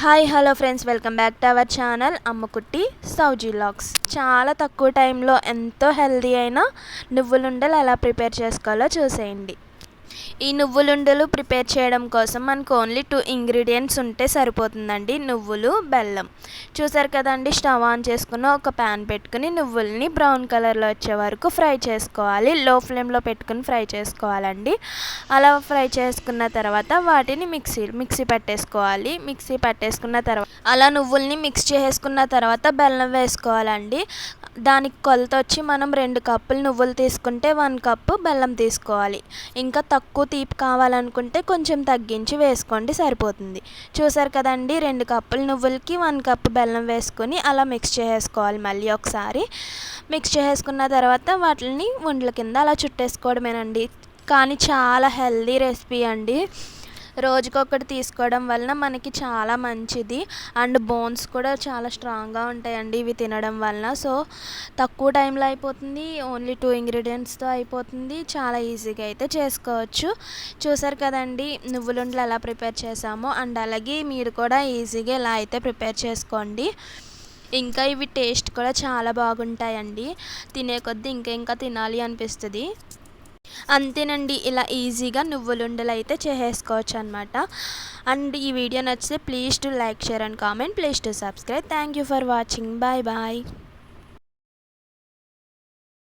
Hi hello friends welcome back to our channel Ammakutti Souji Laks. చాలా తక్కువ టైంలో ఎంతో హెల్దీ అయిన నువ్వులుండలు ఎలా ప్రిపేర్ చేసుకోవాలో చూసేయండి. ఈ నువ్వులుండలు ప్రిపేర్ చేయడం కోసం మనకు ఓన్లీ టూ ఇంగ్రీడియంట్స్ ఉంటే సరిపోతుందండి. నువ్వులు బెల్లం. చూసారు కదండి స్టవ్ ఆన్ చేసుకుని ఒక ప్యాన్ పెట్టుకుని నువ్వుల్ని బ్రౌన్ కలర్లో వచ్చే వరకు ఫ్రై చేసుకోవాలి. లో ఫ్లేమ్లో పెట్టుకుని ఫ్రై చేసుకోవాలండి. అలా ఫ్రై చేసుకున్న తర్వాత వాటిని మిక్సీ మిక్సీ పట్టేసుకోవాలి. మిక్సీ పట్టేసుకున్న తర్వాత అలా నువ్వుల్ని మిక్స్ చేసుకున్న తర్వాత బెల్లం వేసుకోవాలండి. దానికి కొలత వచ్చి మనం రెండు కప్పులు నువ్వులు తీసుకుంటే వన్ కప్పు బెల్లం తీసుకోవాలి. ఇంకా తక్కువ తీపి కావాలనుకుంటే కొంచెం తగ్గించి వేసుకోండి సరిపోతుంది. చూసారు కదండి రెండు కప్పులు నువ్వులకి వన్ కప్పు బెల్లం వేసుకొని అలా మిక్స్ చేసుకోవాలి మళ్ళీ ఒకసారి. మిక్స్ చేసుకున్న తర్వాత వాటిని ఉండల కింద అలా చుట్టేసుకోవడమేనండి. కానీ చాలా హెల్దీ రెసిపీ అండి. రోజుకొకటి తీసుకోవడం వలన మనకి చాలా మంచిది. అండ్ బోన్స్ కూడా చాలా స్ట్రాంగ్గా ఉంటాయండి ఇవి తినడం వలన. సో తక్కువ టైంలో అయిపోతుంది ఓన్లీ టూ ఇంగ్రీడియంట్స్తో అయిపోతుంది. చాలా ఈజీగా అయితే చేసుకోవచ్చు. చూసారు కదండి నువ్వులుండలు ఎలా ప్రిపేర్ చేసామో అండ్ అలాగే మీరు కూడా ఈజీగా ఇలా అయితే ప్రిపేర్ చేసుకోండి. ఇంకా ఇవి టేస్ట్ కూడా చాలా బాగుంటాయండి. తినే కొద్దీ ఇంకా ఇంకా తినాలి అనిపిస్తుంది. అంతేనండి ఇలా ఈజీగా నువ్వులుండలు అయితే చేసేసుకోవచ్చు అనమాట అండ్ ఈ వీడియో నచ్చితే please to like share and comment. Please to subscribe. Thank you for watching. Bye bye.